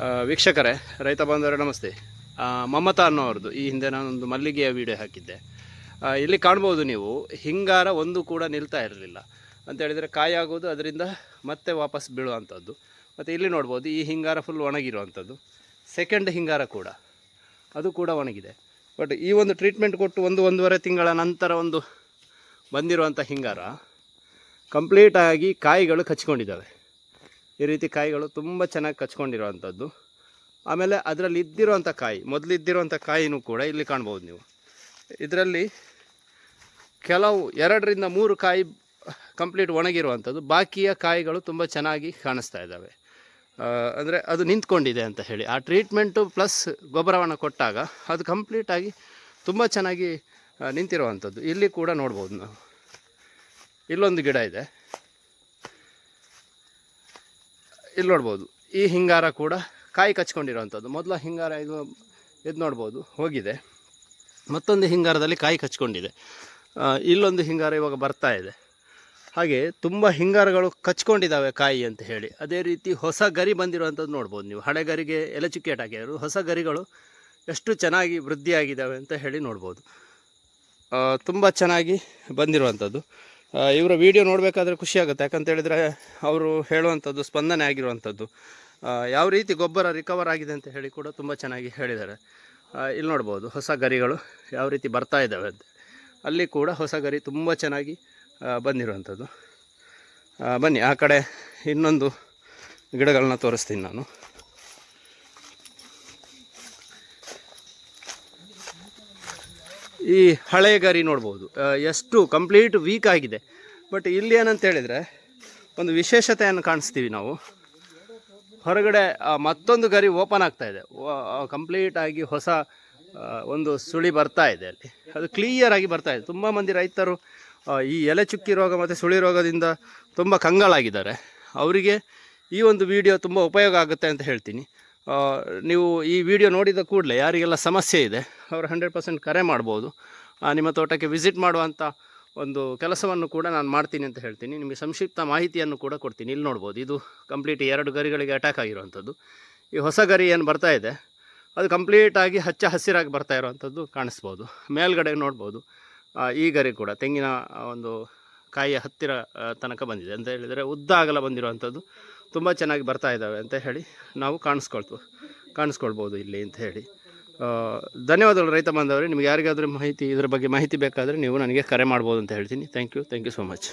ವೀಕ್ಷಕರೇ, ರೈತ ಬಾಂಧವರೇ, ನಮಸ್ತೆ. ಮಮತಾ ಅನ್ನೋರದ್ದು ಈ ಹಿಂದೆ ನಾನೊಂದು ಮಲ್ಲಿಗೆಯ ವಿಡಿಯೋ ಹಾಕಿದ್ದೆ. ಇಲ್ಲಿ ಕಾಣ್ಬೋದು ನೀವು, ಹಿಂಗಾರ ಒಂದು ಕೂಡ ನಿಲ್ತಾ ಇರಲಿಲ್ಲ. ಅಂತ ಹೇಳಿದರೆ ಕಾಯಿ ಅದರಿಂದ ಮತ್ತೆ ವಾಪಸ್ ಬೀಳುವಂಥದ್ದು. ಮತ್ತು ಇಲ್ಲಿ ನೋಡ್ಬೋದು, ಈ ಹಿಂಗಾರ ಫುಲ್ ಒಣಗಿರುವಂಥದ್ದು. ಸೆಕೆಂಡ್ ಹಿಂಗಾರ ಕೂಡ. ಅದು ಕೂಡ ಒಣಗಿದೆ. ಬಟ್ ಈ ಒಂದು ಟ್ರೀಟ್ಮೆಂಟ್ ಕೊಟ್ಟು ಒಂದು ಒಂದೂವರೆ ತಿಂಗಳ ನಂತರ ಒಂದು ಬಂದಿರುವಂಥ ಹಿಂಗಾರ ಕಂಪ್ಲೀಟಾಗಿ ಕಾಯಿಗಳು ಕಚ್ಕೊಂಡಿದ್ದಾವೆ. ಈ ರೀತಿ ಕಾಯಿಗಳು ತುಂಬ ಚೆನ್ನಾಗಿ ಕಚ್ಕೊಂಡಿರುವಂಥದ್ದು. ಆಮೇಲೆ ಅದರಲ್ಲಿ ಇದ್ದಿರುವಂಥ ಕಾಯಿ ಮೊದಲು ಇದ್ದಿರುವಂಥ ಕಾಯಿನೂ ಕೂಡ ಇಲ್ಲಿ ಕಾಣ್ಬೋದು ನೀವು. ಇದರಲ್ಲಿ ಕೆಲವು ಎರಡರಿಂದ ಮೂರು ಕಾಯಿ ಕಂಪ್ಲೀಟ್ ಒಣಗಿರುವಂಥದ್ದು. ಬಾಕಿಯ ಕಾಯಿಗಳು ತುಂಬ ಚೆನ್ನಾಗಿ ಕಾಣಿಸ್ತಾ ಇದ್ದಾವೆ. ಅಂದರೆ ಅದು ನಿಂತ್ಕೊಂಡಿದೆ ಅಂತ ಹೇಳಿ. ಆ ಟ್ರೀಟ್ಮೆಂಟು ಪ್ಲಸ್ ಗೊಬ್ಬರವನ್ನು ಕೊಟ್ಟಾಗ ಅದು ಕಂಪ್ಲೀಟಾಗಿ ತುಂಬ ಚೆನ್ನಾಗಿ ನಿಂತಿರುವಂಥದ್ದು. ಇಲ್ಲಿ ಕೂಡ ನೋಡ್ಬೋದು ನಾವು. ಇಲ್ಲೊಂದು ಗಿಡ ಇದೆ. ಇಲ್ಲಿ ನೋಡ್ಬೋದು. ಈ ಹಿಂಗಾರ ಕೂಡ ಕಾಯಿ ಕಚ್ಕೊಂಡಿರೋವಂಥದ್ದು. ಮೊದಲ ಹಿಂಗಾರ ಇದು ಇದು ನೋಡ್ಬೋದು, ಹೋಗಿದೆ. ಮತ್ತೊಂದು ಹಿಂಗಾರದಲ್ಲಿ ಕಾಯಿ ಕಚ್ಕೊಂಡಿದೆ. ಇಲ್ಲೊಂದು ಹಿಂಗಾರ ಇವಾಗ ಬರ್ತಾ ಇದೆ. ಹಾಗೆ ತುಂಬ ಹಿಂಗಾರಗಳು ಕಚ್ಕೊಂಡಿದ್ದಾವೆ ಕಾಯಿ ಅಂತ ಹೇಳಿ. ಅದೇ ರೀತಿ ಹೊಸ ಗರಿ ಬಂದಿರುವಂಥದ್ದು ನೋಡ್ಬೋದು ನೀವು. ಹಳೆ ಗರಿಗೆ ಎಲೆ ಚುಕ್ಕೇಟ್ ಹಾಕಿದ್ರು ಹೊಸ ಗರಿಗಳು ಎಷ್ಟು ಚೆನ್ನಾಗಿ ವೃದ್ಧಿಯಾಗಿದ್ದಾವೆ ಅಂತ ಹೇಳಿ ನೋಡ್ಬೋದು. ತುಂಬ ಚೆನ್ನಾಗಿ ಬಂದಿರುವಂಥದ್ದು. ಇವರ ವಿಡಿಯೋ ನೋಡಬೇಕಾದ್ರೆ ಖುಷಿ ಆಗುತ್ತೆ. ಯಾಕಂತ ಹೇಳಿದರೆ ಅವರು ಹೇಳುವಂಥದ್ದು, ಸ್ಪಂದನೆ ಆಗಿರುವಂಥದ್ದು. ಯಾವ ರೀತಿ ಗೊಬ್ಬರ ರಿಕವರ್ ಆಗಿದೆ ಅಂತ ಹೇಳಿ ಕೂಡ ತುಂಬ ಚೆನ್ನಾಗಿ ಹೇಳಿದ್ದಾರೆ. ಇಲ್ಲಿ ನೋಡ್ಬೋದು, ಹೊಸ ಗರಿಗಳು ಯಾವ ರೀತಿ ಬರ್ತಾ ಇದ್ದಾವೆ ಅಂತ. ಅಲ್ಲಿ ಕೂಡ ಹೊಸ ಗರಿ ತುಂಬ ಚೆನ್ನಾಗಿ ಬಂದಿರುವಂಥದ್ದು. ಬನ್ನಿ, ಆ ಕಡೆ ಇನ್ನೊಂದು ಗಿಡಗಳನ್ನ ತೋರಿಸ್ತೀನಿ ನಾನು. ಈ ಹಳೆ ಗರಿ ನೋಡ್ಬೋದು. ಎಷ್ಟು ಕಂಪ್ಲೀಟ್ ವೀಕ್ ಆಗಿದೆ. ಬಟ್ ಇಲ್ಲಿ ಏನಂತ ಹೇಳಿದರೆ, ಒಂದು ವಿಶೇಷತೆಯನ್ನು ಕಾಣಿಸ್ತೀವಿ ನಾವು. ಹೊರಗಡೆ ಮತ್ತೊಂದು ಗರಿ ಓಪನ್ ಆಗ್ತಾ ಇದೆ. ಕಂಪ್ಲೀಟ್ ಆಗಿ ಹೊಸ ಒಂದು ಸುಳಿ ಬರ್ತಾ ಇದೆ ಅಲ್ಲಿ. ಅದು ಕ್ಲಿಯರ್ ಆಗಿ ಬರ್ತಾ ಇದೆ. ತುಂಬ ಮಂದಿ ರೈತರು ಈ ಎಲೆ ಚುಕ್ಕಿ ರೋಗ ಮತ್ತು ಸುಳಿ ರೋಗದಿಂದ ತುಂಬ ಕಂಗಾಳಾಗಿದ್ದಾರೆ. ಅವರಿಗೆ ಈ ಒಂದು ವಿಡಿಯೋ ತುಂಬ ಉಪಯೋಗ ಆಗುತ್ತೆ ಅಂತ ಹೇಳ್ತೀನಿ. ನೀವು ಈ ವಿಡಿಯೋ ನೋಡಿದ ಕೂಡಲೇ ಯಾರಿಗೆಲ್ಲ ಸಮಸ್ಯೆ ಇದೆ, ಅವರು ಹಂಡ್ರೆಡ್ ಪರ್ಸೆಂಟ್ ಕರೆ ಮಾಡ್ಬೋದು. ನಿಮ್ಮ ತೋಟಕ್ಕೆ ವಿಸಿಟ್ ಮಾಡುವಂಥ ಒಂದು ಕೆಲಸವನ್ನು ಕೂಡ ನಾನು ಮಾಡ್ತೀನಿ ಅಂತ ಹೇಳ್ತೀನಿ. ನಿಮಗೆ ಸಂಕ್ಷಿಪ್ತ ಮಾಹಿತಿಯನ್ನು ಕೂಡ ಕೊಡ್ತೀನಿ. ಇಲ್ಲಿ ನೋಡ್ಬೋದು, ಇದು ಕಂಪ್ಲೀಟ್ ಎರಡು ಗರಿಗಳಿಗೆ ಅಟ್ಯಾಕ್ ಆಗಿರುವಂಥದ್ದು. ಈ ಹೊಸ ಗರಿ ಏನು ಬರ್ತಾ ಇದೆ, ಅದು ಕಂಪ್ಲೀಟಾಗಿ ಹಚ್ಚ ಹಸಿರಾಗಿ ಬರ್ತಾ ಇರುವಂಥದ್ದು ಕಾಣಿಸ್ಬೋದು. ಮೇಲ್ಗಡೆ ನೋಡ್ಬೋದು ಈ ಗರಿ ಕೂಡ ತೆಂಗಿನ ಒಂದು ಕಾಯಿಯ ಹತ್ತಿರ ತನಕ ಬಂದಿದೆ. ಅಂತ ಹೇಳಿದರೆ ಉದ್ದ ಆಗಲ ಬಂದಿರುವಂಥದ್ದು. ತುಂಬ ಚೆನ್ನಾಗಿ ಬರ್ತಾ ಇದ್ದಾವೆ ಅಂತ ಹೇಳಿ ನಾವು ಕಾಣಿಸ್ಕೊಳ್ತು, ಕಾಣಿಸ್ಕೊಳ್ಬೋದು ಇಲ್ಲಿ ಅಂತ ಹೇಳಿ. ಧನ್ಯವಾದಗಳು ರೈತ ಬಾಂಧವರೇ. ನಿಮ್ಗೆ ಯಾರಿಗಾದರೂ ಮಾಹಿತಿ, ಇದರ ಬಗ್ಗೆ ಮಾಹಿತಿ ಬೇಕಾದರೆ ನೀವು ನನಗೆ ಕರೆ ಮಾಡ್ಬೋದು ಅಂತ ಹೇಳ್ತೀನಿ. Thank you thank you so much